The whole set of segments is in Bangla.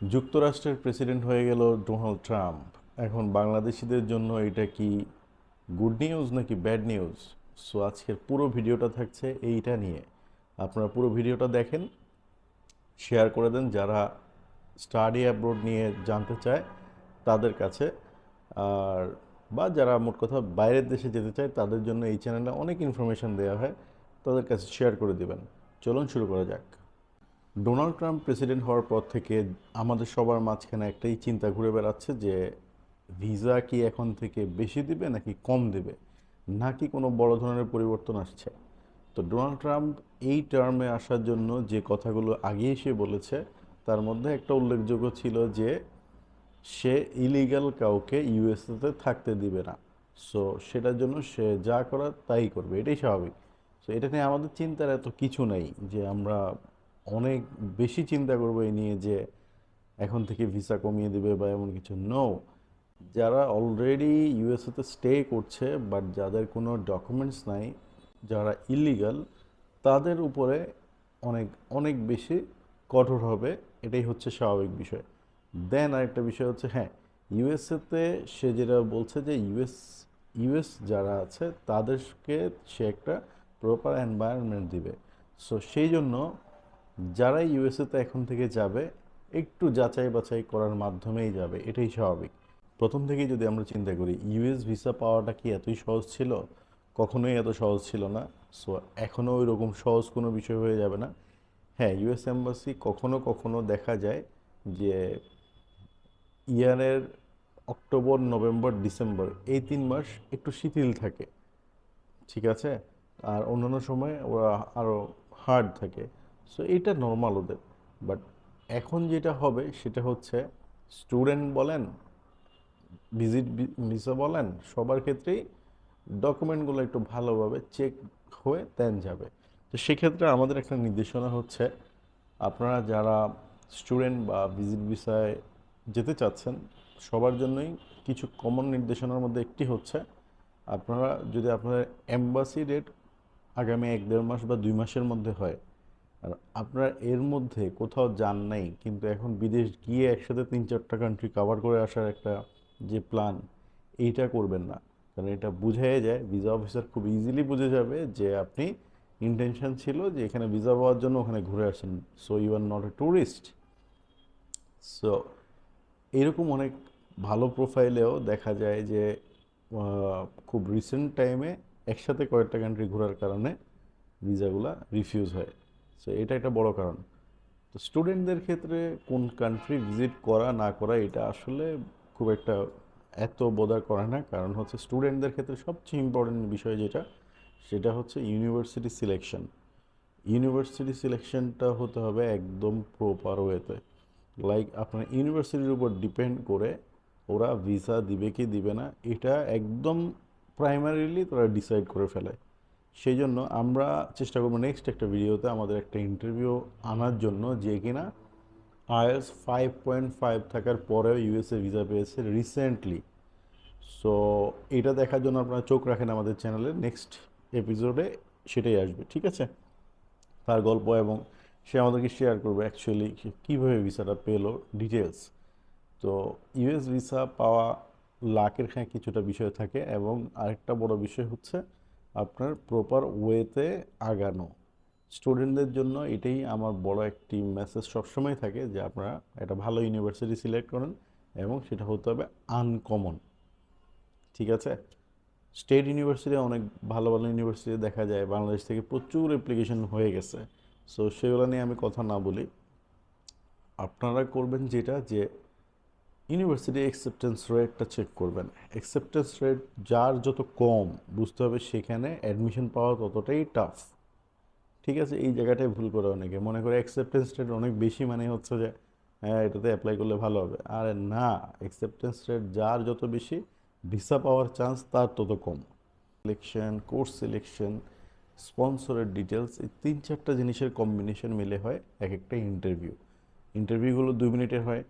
যুক্তরাষ্ট্রের প্রেসিডেন্ট হয়ে গেল ডোনাল্ড ট্রাম্প। এখন বাংলাদেশিদের জন্য এটা কি গুড নিউজ নাকি ব্যাড নিউজ? সো আজকের পুরো ভিডিওটা থাকছে এইটা নিয়ে। আপনারা পুরো ভিডিওটা দেখেন, শেয়ার করে দেন যারা স্টাডি অ্যাব্রোড নিয়ে জানতে চায় তাদের কাছে। আর বা যারা মোট কথা বাইরের দেশে যেতে চায় তাদের জন্য এই চ্যানেলে অনেক ইনফরমেশন দেওয়া হয়, তাদের কাছে শেয়ার করে দেবেন। চলুন শুরু করা যাক। ডোনাল্ড ট্রাম্প প্রেসিডেন্ট হওয়ার পর থেকে আমাদের সবার মাঝখানে একটাই চিন্তা ঘুরে বেড়াচ্ছে যে ভিসা কি এখন থেকে বেশি দিবে নাকি কম দিবে? নাকি কোনো বড় ধরনের পরিবর্তন আসছে? তো ডোনাল্ড ট্রাম্প এই টার্মে আসার জন্য যে কথাগুলো আগে এসে বলেছে, তার মধ্যে একটা উল্লেখযোগ্য ছিল যে সে ইলিগাল কাউকে ইউএসএতে থাকতে দিবে না। সো সেটার জন্য সে যা করার তাই করবে, এটাই স্বাভাবিক। সো এটা নিয়ে আমাদের চিন্তার এত কিছু নেই যে আমরা অনেক বেশি চিন্তা করব এই নিয়ে যে এখন থেকে ভিসা কমিয়ে দেবে বা এমন কিছু। নো যারা অলরেডি ইউএসএতে স্টে করছে বাট যাদের কোনো ডকুমেন্টস নাই, যারা ইলিগাল তাদের উপরে অনেক অনেক বেশি কঠোর হবে, এটাই হচ্ছে স্বাভাবিক বিষয়। দেন আরেকটা বিষয় হচ্ছে হ্যাঁ ইউএসএতে সে যেটা বলছে যে ইউএস ইউএস যারা আছে, তাদেরকে সে একটা প্রপার এনভায়রনমেন্ট দিবে। সো সেই জন্য যারা ইউএসএতে এখন থেকে যাবে, একটু যাচাই বাছাই করার মাধ্যমেই যাবে, এটাই স্বাভাবিক। প্রথম থেকেই যদি আমরা চিন্তা করি ইউএস ভিসা পাওয়াটা কি এতই সহজ ছিল? কখনোই এত সহজ ছিল না। সো এখনও ওই রকম সহজ কোনো বিষয় হয়ে যাবে না। হ্যাঁ ইউএস এম্বাসি কখনো কখনো দেখা যায় যে ইয়ারের অক্টোবর, নভেম্বর, ডিসেম্বর, এই তিন মাস একটু শিথিল থাকে। ঠিক আছে? আর অন্যান্য সময় ওরা আরও হার্ড থাকে। সো এটা নর্মাল ওদের। বাট এখন যেটা হবে, সেটা হচ্ছে স্টুডেন্ট বলেন ভিজিট ভিসা বলেন, সবার ক্ষেত্রেই ডকুমেন্টগুলো একটু ভালোভাবে চেক হয়ে দেন যাবে। তো সেক্ষেত্রে আমাদের একটা নির্দেশনা হচ্ছে, আপনারা যারা স্টুডেন্ট বা ভিজিট ভিসায় যেতে চাচ্ছেন, সবার জন্যই কিছু কমন নির্দেশনার মধ্যে একটি হচ্ছে, আপনারা যদি আপনার এম্বাসি রেট আগামী এক দেড় মাস বা দুই মাসের মধ্যে হয় আর আপনারা এর মধ্যে কোথাও যান নাই, কিন্তু এখন বিদেশ গিয়ে একসাথে তিন চারটা কান্ট্রি কভার করে আসার একটা যে প্ল্যান এইটা করবেন না। কারণ এটা বুঝাই যায় ভিসা অফিসার খুব ইজিলি বুঝে যাবে যে আপনি ইন্টেনশন ছিল যে এখানে ভিসা পাওয়ার জন্য ওখানে ঘুরে আসেন। So you are not a tourist so এরকম অনেক ভালো প্রোফাইলেও দেখা যায় যে খুব রিসেন্ট টাইমে একসাথে কয়েকটা কান্ট্রি ঘোরার কারণে ভিসাগুলা রিফিউজ হয়। সো এটা একটা বড় কারণ। তো স্টুডেন্টদের ক্ষেত্রে কোন কান্ট্রি ভিজিট করা, না করা, এটা আসলে খুব একটা এত বোধা করে না। কারণ হচ্ছে স্টুডেন্টদের ক্ষেত্রে সবচেয়ে ইম্পর্টেন্ট বিষয় যেটা, সেটা হচ্ছে ইউনিভার্সিটি সিলেকশন ইউনিভার্সিটি সিলেকশনটা হতে হবে একদম প্রপার ওয়েতে লাইক আপনার ইউনিভার্সিটির উপর ডিপেন্ড করে ওরা ভিসা দিবে কি দিবে না, এটা একদম প্রাইমারিলি তারা ডিসাইড করে ফেলে। সেই জন্য আমরা চেষ্টা করব নেক্সট একটা ভিডিওতে আমাদের একটা ইন্টারভিউ আনার জন্য যে কিনা আইএস ফাইভ পয়েন্ট ফাইভ থাকার পরেও ইউএসএ ভিসা পেয়েছে রিসেন্টলি সো এটা দেখার জন্য আপনারা চোখ রাখেন আমাদের চ্যানেলে নেক্সট এপিসোডে সেটাই আসবে, ঠিক আছে? তার গল্প এবং সে আমাদেরকে শেয়ার করবে অ্যাকচুয়ালি কীভাবে ভিসাটা পেল ডিটেলস তো ইউএস ভিসা পাওয়া লাখের হ্যাঁ কিছুটা বিষয় থাকে এবং আরেকটা বড় বিষয় হচ্ছে আপনার প্রপার ওয়েতে আগানো। স্টুডেন্টদের জন্য এটাই আমার বড় একটি মেসেজ সবসময় থাকে যে আপনারা একটা ভালো ইউনিভার্সিটি সিলেক্ট করেন এবং সেটা হতে হবে আনকমন ঠিক আছে? স্টেট ইউনিভার্সিটি অনেক ভালো ভালো ইউনিভার্সিটি দেখা যায়, বাংলাদেশ থেকে প্রচুর অ্যাপ্লিকেশন হয়ে গেছে। সো সেগুলো নিয়ে আমি কথা না বলি। আপনারা করবেন যেটা যে ইউনিভার্সিটি অ্যাকসেপ্টেন্স রেটটা চেক করবেন। অ্যাকসেপ্টেন্স রেট যার যত কম, বুঝতে হবে সেখানে অ্যাডমিশন পাওয়া ততটাই টাফ ঠিক আছে? এই জায়গাটায় ভুল করে অনেকে। মনে করে অ্যাকসেপ্টেন্স রেট অনেক বেশি মানে হচ্ছে যে হ্যাঁ এটাতে অ্যাপ্লাই করলে ভালো হবে। আরে না অ্যাকসেপ্টেন্স রেট যার যত বেশি ভিসা পাওয়ার চান্স তার তত কম। সিলেকশন কোর্স সিলেকশন স্পন্সরের ডিটেলস এই তিন চারটা জিনিসের কম্বিনেশন মিলে হয় এক একটা ইন্টারভিউ ইন্টারভিউগুলো দুই মিনিটের হয়।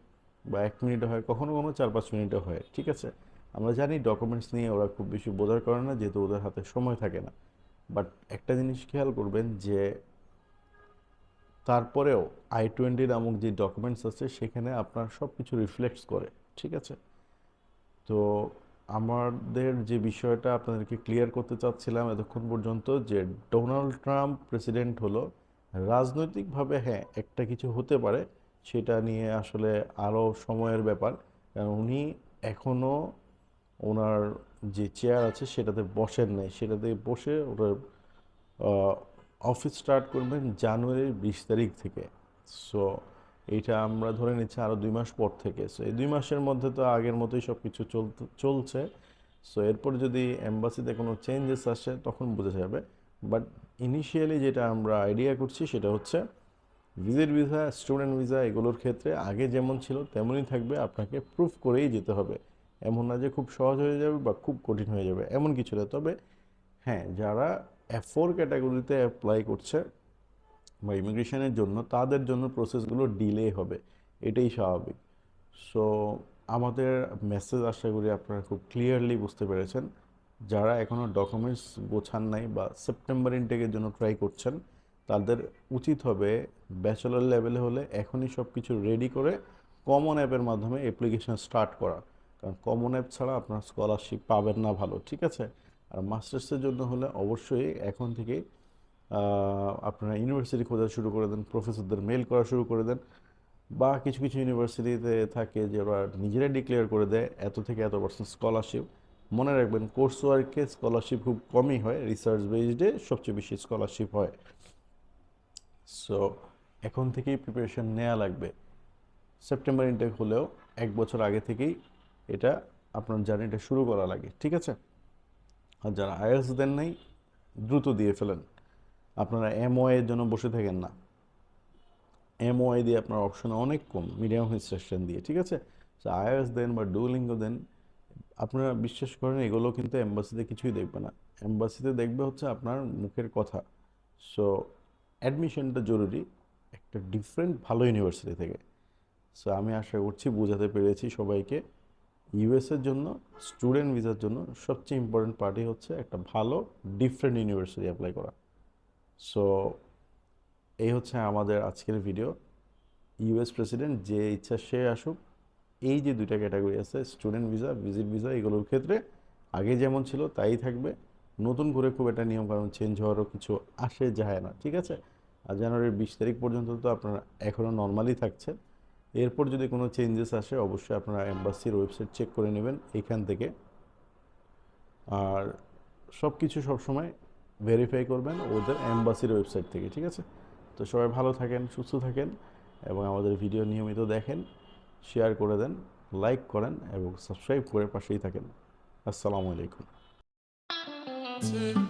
বা এক মিনিটে হয়, কখনো কখনো চার পাঁচ মিনিটে হয়, ঠিক আছে? আমরা জানি ডকুমেন্টস নিয়ে ওরা খুব বেশি বোঝার করে না, যেহেতু ওদের হাতে সময় থাকে না। বাট একটা জিনিস খেয়াল করবেন যে, তারপরেও আই টোয়েন্টি নামক যে ডকুমেন্টস আছে, সেখানে আপনার সব কিছু রিফ্লেক্টস করে, ঠিক আছে? তো আমাদের যে বিষয়টা আপনাদেরকে ক্লিয়ার করতে চাচ্ছিলাম এতক্ষণ পর্যন্ত যে ডোনাল্ড ট্রাম্প প্রেসিডেন্ট হলো, রাজনৈতিকভাবে হ্যাঁ একটা কিছু হতে পারে সেটা নিয়ে আসলে আরও সময়ের ব্যাপার। কারণ উনি এখনও ওনার যে চেয়ার আছে সেটাতে বসেন নাই। সেটাতে বসে ওনার অফিস স্টার্ট করবেন জানুয়ারির বিশ তারিখ থেকে। সো, এইটা আমরা ধরে নিচ্ছি আরও দুই মাস পর থেকে। সো, এই দুই মাসের মধ্যে তো আগের মতোই সব কিছু চলছে। সো, এরপর যদি এম্বাসিতে কোনো চেঞ্জেস আসে তখন বোঝা যাবে। বাট ইনিশিয়ালি যেটা আমরা আইডিয়া করছি সেটা হচ্ছে ভিজিট ভিসা, স্টুডেন্ট ভিসা এগুলোর ক্ষেত্রে আগে যেমন ছিল, তেমনই থাকবে। আপনাকে প্রুফ করেই যেতে হবে। এমন না যে খুব সহজ হয়ে যাবে বা খুব কঠিন হয়ে যাবে, এমন কিছু না। তবে হ্যাঁ যারা এফোর ক্যাটাগরিতে অ্যাপ্লাই করছে বা ইমিগ্রেশনের জন্য, তাদের জন্য প্রসেসগুলো ডিলে হবে। এটাই স্বাভাবিক। সো আমাদের মেসেজ আশা করি আপনারা খুব ক্লিয়ারলি বুঝতে পেরেছেন। যারা এখনও ডকুমেন্টস গোছান নাই বা সেপ্টেম্বর ইনটেকের জন্য ট্রাই করছেন তাদের উচিত হবে ব্যাচেলর লেভেলে হলে এখনই সব কিছু রেডি করে কমন অ্যাপের মাধ্যমে অ্যাপ্লিকেশন স্টার্ট করা। কারণ কমন অ্যাপ ছাড়া আপনার স্কলারশিপ পাবেন না ভালো ঠিক আছে? আর মাস্টার্সের জন্য হলে অবশ্যই এখন আহ, আপনারা ইউনিভার্সিটি খোঁজা শুরু করে দেন প্রফেসরদের মেল করা শুরু করে দেন। বা কিছু কিছু ইউনিভার্সিটিতে থাকে যে ওরা নিজেরাই ডিক্লেয়ার করে দেয় এত থেকে এত পার্সেন্ট স্কলারশিপ মনে রাখবেন কোর্স ওয়ার্কে স্কলারশিপ খুব কমই হয় রিসার্চ বেসডে সবচেয়ে বেশি স্কলারশিপ হয়। সো এখন থেকেই প্রিপারেশন নেওয়া লাগবে। সেপ্টেম্বর ইনটেক হলেও এক বছর আগে থেকেই এটা আপনার জার্নিটা শুরু করা লাগে, ঠিক আছে? আর যারা আইএলস দেন নাই, দ্রুত দিয়ে ফেলেন। আপনারা এমওআই এর জন্য বসে থাকেন না। এমওআই দিয়ে আপনার অপশন অনেক কম মিডিয়াম ইনস্ট্রাকশন দিয়ে, ঠিক আছে? সো আইএলস দেন বা ডুলিঙ্গো দেন, আপনারা বিশ্বাস করেন এগুলো কিন্তু এম্বাসিতে কিছুই দেখবে না। এম্বাসিতে দেখবে হচ্ছে আপনার মুখের কথা। সো অ্যাডমিশনটা জরুরি, একটা ডিফারেন্ট ভালো ইউনিভার্সিটি থেকে। সো আমি আশা করছি বোঝাতে পেরেছি সবাইকে। ইউএসের জন্য স্টুডেন্ট ভিসার জন্য সবচেয়ে ইম্পর্টেন্ট পার্টি হচ্ছে একটা ভালো ডিফারেন্ট ইউনিভার্সিটি অ্যাপ্লাই করা। সো এই হচ্ছে আমাদের আজকের ভিডিও ইউএস প্রেসিডেন্ট যে ইচ্ছা সে আসুক, এই যে দুইটা ক্যাটাগরি আছে স্টুডেন্ট ভিসা ভিজিট ভিসা এগুলোর ক্ষেত্রে আগে যেমন ছিল, তাই থাকবে। নতুন করে খুব একটা নিয়মকানুন চেঞ্জ হওয়ারও কিছু আসে যায় না, ঠিক আছে? আর জানুয়ারির বিশ তারিখ পর্যন্ত তো আপনারা এখনও নর্মালি থাকছে এরপর যদি কোনো চেঞ্জেস আসে, অবশ্যই আপনারা এম্বাসির ওয়েবসাইট চেক করে নেবেন এখান থেকে। আর সব কিছু সবসময় ভেরিফাই করবেন ওদের এম্বাসির ওয়েবসাইট থেকে, ঠিক আছে? তো সবাই ভালো থাকেন, সুস্থ থাকেন এবং আমাদের ভিডিও নিয়মিত দেখেন শেয়ার করে দেন লাইক করেন এবং সাবস্ক্রাইব করে পাশেই থাকেন। আসসালামু আলাইকুম। mountain.